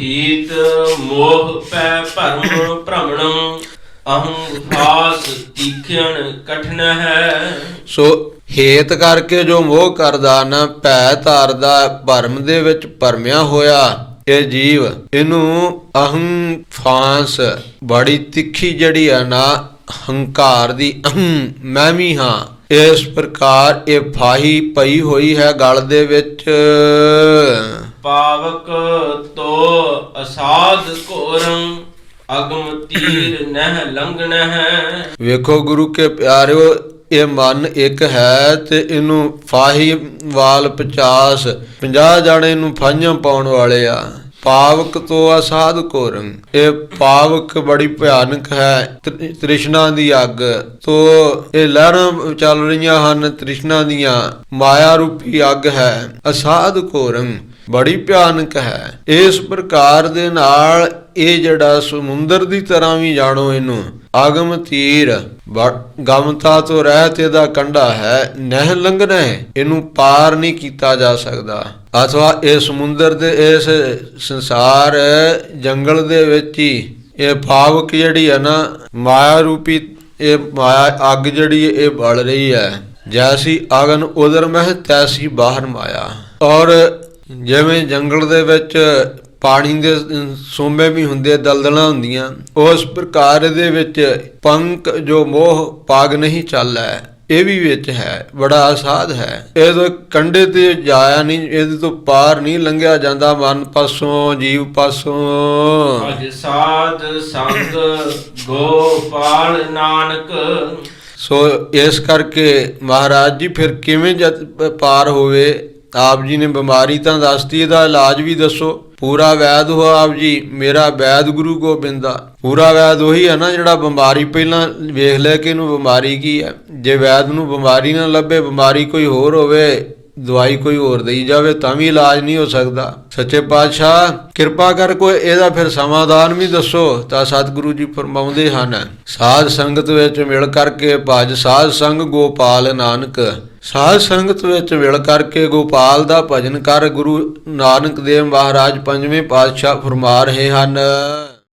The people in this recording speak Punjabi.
ਹੀਤ ਮੋਹ ਪੈ ਭਰਮ ਭ੍ਰਮਣੰ, ਅਹੰ ਭਾਸ ਤੀਖਣ ਕਠਨ ਹੈ ਸੋ ਹੇਤ ਕਰਕੇ ਜੋ ਮੋਹ ਕਰਦਾ, ਨਾ ਭੈ ਧਾਰਦਾ, ਭਰਮ ਦੇ ਵਿੱਚ ਭਰਮਿਆ ਹੋਇਆ, ਇਹ ਜੀਵ ਇਹਨੂੰ ਅਹੰ ਫਾਂਸ, ਬੜੀ ਤਿੱਖੀ ਜਿਹੜੀ ਆ ਨਾ, ਹੰਕਾਰ ਦੀ ਅਹੰ ਮੈਂ ਵੀ ਹਾਂ, ਇਸ ਪ੍ਰਕਾਰ ਇਹ ਫਾਹੀ ਪਈ ਹੋਈ ਹੈ ਗਲ ਦੇ ਵਿੱਚ। ਪਾਵਕ ਤੋ ਅਸਾਧ ਘੋਰੰ, ਅਗਮ ਤੀਰ ਨਹਿ ਲੰਘਨ ਵੇਖੋ ਗੁਰੂ ਕੇ ਪਿਆਰਿਓ, ਇਹ ਮਨ ਇੱਕ ਹੈ ਤੇ ਇਹਨੂੰ ਫਾਹੀ ਵਾਲ 50 50 ਜਾਣੇ ਨੂੰ ਫਾਹੀਆਂ ਪਾਉਣ ਵਾਲੇ ਆ। ਪਾਵਕ ਤੋਂ ਅਸਾਧ ਕੋਰੰ ਇਹ ਪਾਵਕ ਬੜੀ ਭਿਆਨਕ ਹੈ ਤ੍ਰਿਸ਼ਨਾ ਦੀ ਅੱਗ। ਤੋਂ ਇਹ ਲਹਿਰਾਂ ਚੱਲ ਰਹੀਆਂ ਹਨ ਤ੍ਰਿਸ਼ਨਾ ਦੀਆਂ, ਮਾਇਆ ਰੂਪੀ ਅੱਗ ਹੈ, ਅਸਾਧ ਕੋਰੰ ਬੜੀ ਭਿਆਨਕ ਹੈ। ਇਸ ਪ੍ਰਕਾਰ ਦੇ ਨਾਲ ਇਹ ਜਿਹੜਾ ਸਮੁੰਦਰ ਦੀ ਤਰ੍ਹਾਂ ਵੀ ਜਾਣੋ ਇਹਨੂੰ ਆਗਮ ਤੀਰ ਬ- ਗਮਤਾ ਤੋਂ ਰਹਿਤ ਇਹਦਾ ਕੰਡਾ ਹੈ ਨਹਿ ਲੰਘਣਾ ਹੈ ਇਹਨੂੰ ਪਾਰ ਨਹੀਂ ਕੀਤਾ ਜਾ ਸਕਦਾ। ਅਥਵਾ ਇਹ ਸਮੁੰਦਰ ਦੇ ਇਸ ਸੰਸਾਰ ਜੰਗਲ ਦੇ ਵਿੱਚ ਹੀ ਇਹ ਭਾਵਕ ਜਿਹੜੀ ਹੈ ਨਾ ਮਾਇਆ ਰੂਪੀ ਇਹ ਮਾਇਆ ਅੱਗ ਜਿਹੜੀ ਹੈ, ਇਹ ਬਲ ਰਹੀ ਹੈ। ਜੈਸੀ ਅਗਨ ਉਦਰ ਮਹਿ ਤੈਸੀ ਬਾਹਰ ਮਾਇਆ। ਔਰ ਜਿਵੇਂ ਜੰਗਲ ਦੇ ਵਿੱਚ ਪਾਣੀ ਦੇ ਸੋਮੇ ਵੀ ਹੁੰਦੇ ਦਲਦਲਾਂ ਹੁੰਦੀਆਂ ਉਸ ਪ੍ਰਕਾਰ ਦੇ ਵਿੱਚ ਪੰਕ ਜੋ ਮੋਹ ਪਾਗ ਨਹੀਂ ਚੱਲਦਾ ਇਹ ਵੀ ਵਿੱਚ ਹੈ ਬੜਾ ਅਸਾਧ ਹੈ। ਇਹ ਤੋਂ ਕੰਡੇ ਤੇ ਜਾਇਆ ਨਹੀਂ ਇਹਦੇ ਤੋਂ ਪਾਰ ਨਹੀਂ ਲੰਘਿਆ ਜਾਂਦਾ ਮਨ ਪਾਸੋਂ ਜੀਵ ਪਾਸੋਂ। ਅਜ ਸਾਧ ਸੰਗ ਗੋਪਾਲ ਨਾਨਕ। ਸੋ ਇਸ ਕਰਕੇ ਮਹਾਰਾਜ ਜੀ ਫਿਰ ਕਿਵੇਂ ਜਦ ਪਾਰ ਹੋਵੇ ਆਪ ਜੀ ਨੇ ਬਿਮਾਰੀ ਤਾਂ ਦੱਸਤੀ, ਇਹਦਾ ਇਲਾਜ ਵੀ ਦੱਸੋ। ਪੂਰਾ ਵੈਦ ਹੋ ਆਪ ਜੀ, ਮੇਰਾ ਵੈਦ ਗੁਰੂ ਗੋਬਿੰਦਾ ਪੂਰਾ ਵੈਦ ਉਹੀ ਹੈ ਨਾ ਜਿਹੜਾ ਬਿਮਾਰੀ ਪਹਿਲਾਂ ਵੇਖ ਲੈ ਕਿ ਇਹਨੂੰ ਬਿਮਾਰੀ ਕੀ ਹੈ। ਜੇ ਵੈਦ ਨੂੰ ਬਿਮਾਰੀ ਨਾ ਲੱਭੇ, ਬਿਮਾਰੀ ਕੋਈ ਹੋਰ ਹੋਵੇ। ਦਵਾਈ ਕੋਈ ਹੋਰ ਦੇਈ ਜਾਵੇ ਤਾਂ ਵੀ ਇਲਾਜ ਨਹੀਂ ਹੋ ਸਕਦਾ। ਸੱਚੇ ਪਾਤਸ਼ਾਹ, ਕਿਰਪਾ ਕਰ ਕੋਈ ਇਹਦਾ ਫਿਰ ਸਮਾਧਾਨ ਵੀ ਦੱਸੋ, ਤਾਂ ਸਤਿਗੁਰੂ ਜੀ ਫਰਮਾਉਂਦੇ ਹਨ, ਸਾਧ ਸੰਗਤ ਵਿੱਚ ਮਿਲ ਕਰਕੇ ਭਜ ਸਾਧ ਸੰਗ ਗੋਪਾਲ ਨਾਨਕ। ਸਾਧ ਸੰਗਤ ਵਿੱਚ ਮਿਲ ਕਰਕੇ ਗੋਪਾਲ ਦਾ ਭਜਨ ਕਰ ਗੁਰੂ ਨਾਨਕ ਦੇਵ ਮਹਾਰਾਜ ਪੰਜਵੇਂ ਪਾਤਸ਼ਾਹ ਫਰਮਾ ਰਹੇ ਹਨ।